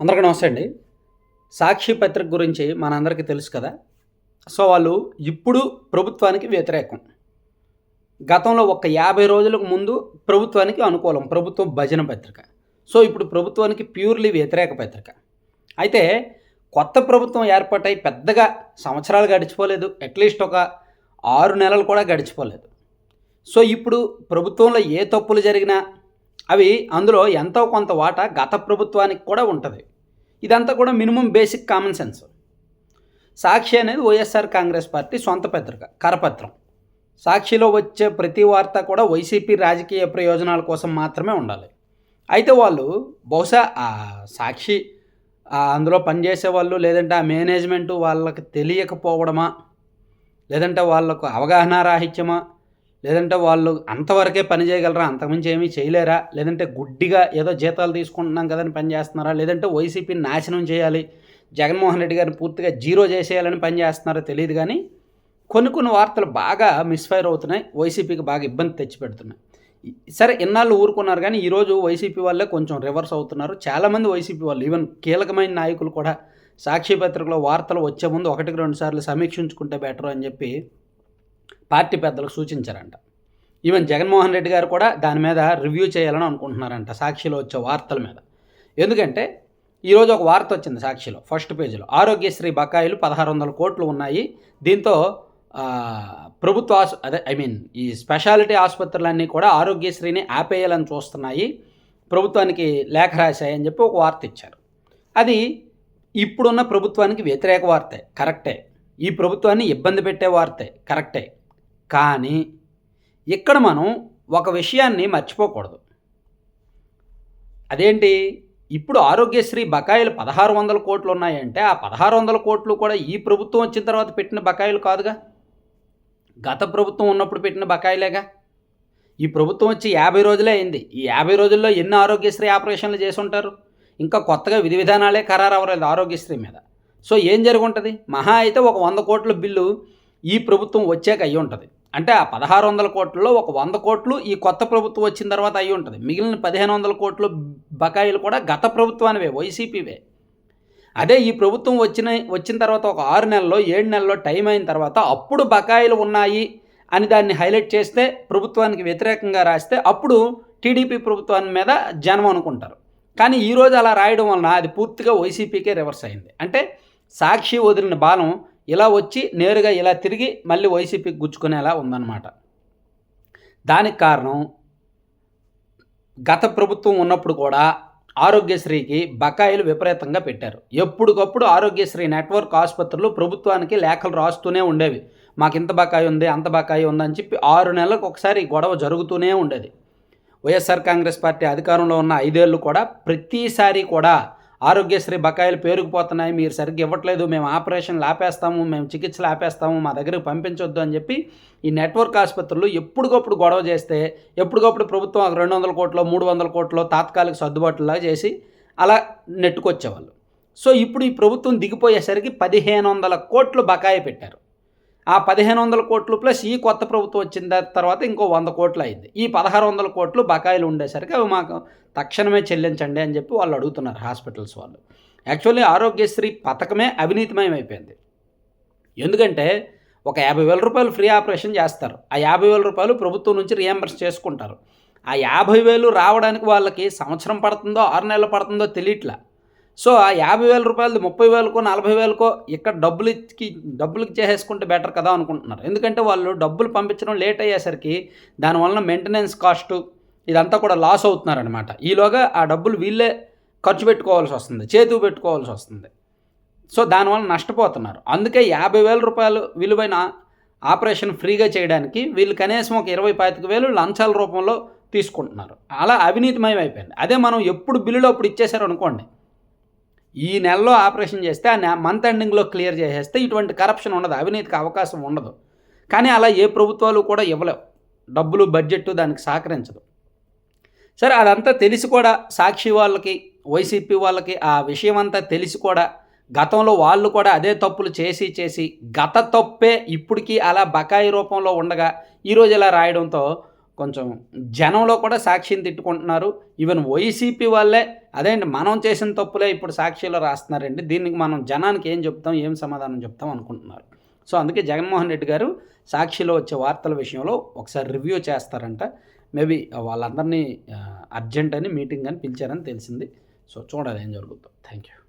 అందరికీ నమస్తే అండి. సాక్షి పత్రిక గురించి మనందరికీ తెలుసు కదా. సో వాళ్ళు ఇప్పుడు ప్రభుత్వానికి వ్యతిరేకం. గతంలో ఒక యాభై రోజులకు ముందు ప్రభుత్వానికి అనుకూలం ప్రభుత్వం భజన పత్రిక. సో ఇప్పుడు ప్రభుత్వానికి ప్యూర్లీ వ్యతిరేక పత్రిక. అయితే కొత్త ప్రభుత్వం ఏర్పాటై పెద్దగా సంవత్సరాలు గడిచిపోలేదు. అట్లీస్ట్ ఒక ఆరు నెలలు కూడా గడిచిపోలేదు. సో ఇప్పుడు ప్రభుత్వంలో ఏ తప్పులు జరిగినా అవి అందులో ఎంతో కొంత వాటా గత ప్రభుత్వానికి కూడా ఉంటుంది. ఇదంతా కూడా minimum basic common sense. Sakshi అనేది వైఎస్ఆర్ కాంగ్రెస్ పార్టీ సొంత పత్రిక కరపత్రం. సాక్షిలో వచ్చే ప్రతి వార్త కూడా వైసీపీ రాజకీయ ప్రయోజనాల కోసం మాత్రమే ఉండాలి. అయితే వాళ్ళు బహుశా ఆ సాక్షి అందులో పనిచేసే వాళ్ళు లేదంటే ఆ మేనేజ్మెంట్ వాళ్ళకి తెలియకపోవడమా? లేదంటే వాళ్ళకు అవగాహన రాహిత్యమా? లేదంటే వాళ్ళు అంతవరకే పని చేయగలరా? అంతకుమించి ఏమీ చేయలేరా? లేదంటే గుడ్డిగా ఏదో జీతాలు తీసుకుంటున్నాం కదని పని చేస్తున్నారా? లేదంటే వైసీపీని నాశనం చేయాలి జగన్మోహన్ రెడ్డి గారిని పూర్తిగా జీరో చేసేయాలని పని చేస్తున్నారో తెలియదు కానీ కొన్ని కొన్ని వార్తలు బాగా మిస్ఫైర్ అవుతున్నాయి వైసీపీకి బాగా ఇబ్బంది తెచ్చిపెడుతున్నాయి. సరే ఇన్నాళ్ళు ఊరుకున్నారు కానీ ఈరోజు వైసీపీ వాళ్ళే కొంచెం రివర్స్ అవుతున్నారు. చాలామంది వైసీపీ వాళ్ళు ఈవెన్ కీలకమైన నాయకులు కూడా సాక్షి పత్రికలో వార్తలు వచ్చే ముందు ఒకటికి రెండు సార్లు సమీక్షించుకుంటే బెటర్ అని చెప్పి పార్టీ పెద్దలకు సూచించారంట. ఈవెన్ జగన్మోహన్ రెడ్డి గారు కూడా దాని మీద రివ్యూ చేయాలని అనుకుంటున్నారంట సాక్షిలో వచ్చే వార్తల మీద. ఎందుకంటే ఈరోజు ఒక వార్త వచ్చింది సాక్షిలో ఫస్ట్ పేజీలో. ఆరోగ్యశ్రీ బకాయిలు పదహారు వందల కోట్లు ఉన్నాయి. దీంతో ప్రభుత్వ ఆస్ అదే ఐ మీన్ ఈ స్పెషాలిటీ ఆసుపత్రులన్నీ కూడా ఆరోగ్యశ్రీని ఆపేయాలని చూస్తున్నాయి. ప్రభుత్వానికి లేఖ రాశాయని చెప్పి ఒక వార్త ఇచ్చారు. అది ఇప్పుడున్న ప్రభుత్వానికి వ్యతిరేక వార్తే కరెక్టే. ఈ ప్రభుత్వాన్ని ఇబ్బంది పెట్టే వార్తే కరెక్టే. కానీ ఇక్కడ మనం ఒక విషయాన్ని మర్చిపోకూడదు. అదేంటి? ఇప్పుడు ఆరోగ్యశ్రీ బకాయిలు పదహారు వందల కోట్లు ఉన్నాయంటే ఆ పదహారు వందల కోట్లు కూడా ఈ ప్రభుత్వం వచ్చిన తర్వాత పెట్టిన బకాయిలు కాదుగా? గత ప్రభుత్వం ఉన్నప్పుడు పెట్టిన బకాయిలేగా? ఈ ప్రభుత్వం వచ్చి యాభై రోజులే అయింది. ఈ యాభై రోజుల్లో ఎన్ని ఆరోగ్యశ్రీ ఆపరేషన్లు చేసి ఉంటారు ఇంకా కొత్తగా విధి విధానాలే ఖరారు అవ్వలేదు ఆరోగ్యశ్రీ మీద. సో ఏం జరుగుంటుంది? మహా అయితే ఒక వంద కోట్ల బిల్లు ఈ ప్రభుత్వం వచ్చాక అయ్యి ఉంటుంది అంటే ఆ పదహారు వందల కోట్లలో ఒక వంద కోట్లు ఈ కొత్త ప్రభుత్వం వచ్చిన తర్వాత అయ్యి ఉంటుంది. మిగిలిన పదిహేను వందల కోట్లు బకాయిలు కూడా గత ప్రభుత్వానివే వైసీపీవే. అదే ఈ ప్రభుత్వం వచ్చిన వచ్చిన తర్వాత ఒక ఆరు నెలల్లో ఏడు నెలల్లో టైం అయిన తర్వాత అప్పుడు బకాయిలు ఉన్నాయి అని దాన్ని హైలైట్ చేస్తే ప్రభుత్వానికి వ్యతిరేకంగా రాస్తే అప్పుడు టీడీపీ ప్రభుత్వాన్ని మీద జనం అనుకుంటారు. కానీ ఈరోజు అలా రాయడం వలన అది పూర్తిగా వైసీపీకే రివర్స్ అయింది. అంటే సాక్షి వదిలిన బాలం ఇలా వచ్చి నేరుగా ఇలా తిరిగి మళ్ళీ వైసీపీకి గుచ్చుకునేలా ఉందన్నమాట. దానికి కారణం గత ప్రభుత్వం ఉన్నప్పుడు కూడా ఆరోగ్యశ్రీకి బకాయిలు విపరీతంగా పెట్టారు. ఎప్పటికప్పుడు ఆరోగ్యశ్రీ నెట్వర్క్ ఆసుపత్రులు ప్రభుత్వానికి లేఖలు రాస్తూనే ఉండేవి. మాకు ఇంత బకాయి ఉంది అంత బకాయి ఉందని చెప్పి ఆరు నెలలకు ఒకసారి గొడవ జరుగుతూనే ఉండేది. వైఎస్ఆర్ కాంగ్రెస్ పార్టీ అధికారంలో ఉన్న ఐదేళ్ళు కూడా ప్రతిసారి కూడా ఆరోగ్యశ్రీ బకాయిలు పేరుకుపోతున్నాయి మీరు సరిగ్గా ఇవ్వట్లేదు మేము ఆపరేషన్లు ఆపేస్తాము మేము చికిత్సలు ఆపేస్తాము మా దగ్గరకు పంపించొద్దు అని చెప్పి ఈ నెట్వర్క్ ఆసుపత్రులు ఎప్పటికప్పుడు గొడవ చేస్తే ఎప్పటికప్పుడు ప్రభుత్వం ఒక రెండు వందల కోట్లు మూడు వందల కోట్లు తాత్కాలిక సర్దుబాటులా చేసి అలా నెట్టుకొచ్చేవాళ్ళు. సో ఇప్పుడు ఈ ప్రభుత్వం దిగిపోయేసరికి పదిహేను వందల కోట్లు బకాయి పెట్టారు. ఆ పదిహేను వందల కోట్లు ప్లస్ ఈ కొత్త ప్రభుత్వం వచ్చిన తర్వాత ఇంకో వంద కోట్లు అయింది. ఈ పదహారు వందల కోట్లు బకాయిలు ఉండేసరికి అవి మాకు తక్షణమే చెల్లించండి అని చెప్పి వాళ్ళు అడుగుతున్నారు హాస్పిటల్స్ వాళ్ళు. యాక్చువల్లీ ఆరోగ్యశ్రీ పథకమే అవినీతిమయం అయిపోయింది ఎందుకంటే ఒక యాభై వేల రూపాయలు ఫ్రీ ఆపరేషన్ చేస్తారు. ఆ యాభై వేల రూపాయలు ప్రభుత్వం నుంచి రియంబర్స్ చేసుకుంటారు. ఆ యాభై వేలు రావడానికి వాళ్ళకి సంవత్సరం పడుతుందో ఆరు నెలలు పడుతుందో తెలియట్లా. సో ఆ యాభై వేల రూపాయలది ముప్పై వేలకో నలభై వేలకో ఇక్కడ డబ్బులు ఇచ్చి డబ్బులకి చేసేసుకుంటే బెటర్ కదా అనుకుంటున్నారు. ఎందుకంటే వాళ్ళు డబ్బులు పంపించడం లేట్ అయ్యేసరికి దానివల్ల మెయింటెనెన్స్ కాస్ట్ ఇదంతా కూడా లాస్ అవుతున్నారనమాట ఈలోగా ఆ డబ్బులు వీళ్ళే ఖర్చు పెట్టుకోవాల్సి వస్తుంది చేతుకు పెట్టుకోవాల్సి వస్తుంది. సో దానివల్ల నష్టపోతున్నారు. అందుకే యాభై వేల రూపాయలు విలువైన ఆపరేషన్ ఫ్రీగా చేయడానికి వీళ్ళు కనీసం ఒక ఇరవై పాతిక వేలు లంచాల రూపంలో తీసుకుంటున్నారు. అలా అవినీతిమయం అయిపోయింది అదే మనం ఎప్పుడు బిల్లులో అప్పుడు ఇచ్చేసారు అనుకోండి. ఈ నెలలో ఆపరేషన్ చేస్తే ఆ నె- మంత్ ఎండింగ్లో క్లియర్ చేసేస్తే ఇటువంటి కరప్షన్ ఉండదు అవినీతికి అవకాశం ఉండదు. కానీ అలా ఏ ప్రభుత్వాలు కూడా ఇవ్వలేవు. డబ్బులు బడ్జెట్ దానికి సహకరించదు. సరే అదంతా తెలిసి కూడా సాక్షి వాళ్ళకి వైసీపీ వాళ్ళకి ఆ విషయం అంతా తెలిసి కూడా గతంలో వాళ్ళు కూడా అదే తప్పులు చేసి చేసి గత తప్పే ఇప్పటికీ అలా బకాయి రూపంలో ఉండగా ఈరోజు ఇలా రాయడంతో కొంచెం జనంలో కూడా సాక్షిని తిట్టుకుంటున్నారు. ఈవెన్ వైసీపీ వాళ్ళే అదే అండి మనం చేసిన తప్పులే ఇప్పుడు సాక్షిలో రాస్తున్నారండి. దీనికి మనం జనానికి ఏం చెప్తాం ఏం సమాధానం చెప్తాం అనుకుంటున్నారు. సో అందుకే జగన్మోహన్ రెడ్డి గారు సాక్షిలో వచ్చే వార్తల విషయంలో ఒకసారి రివ్యూ చేస్తారంట. మేబీ వాళ్ళందరినీ అర్జెంట్ అని మీటింగ్ అని పిలిచారని తెలిసింది. సో చూడాలి ఏం జరుగుతుందో. Thank you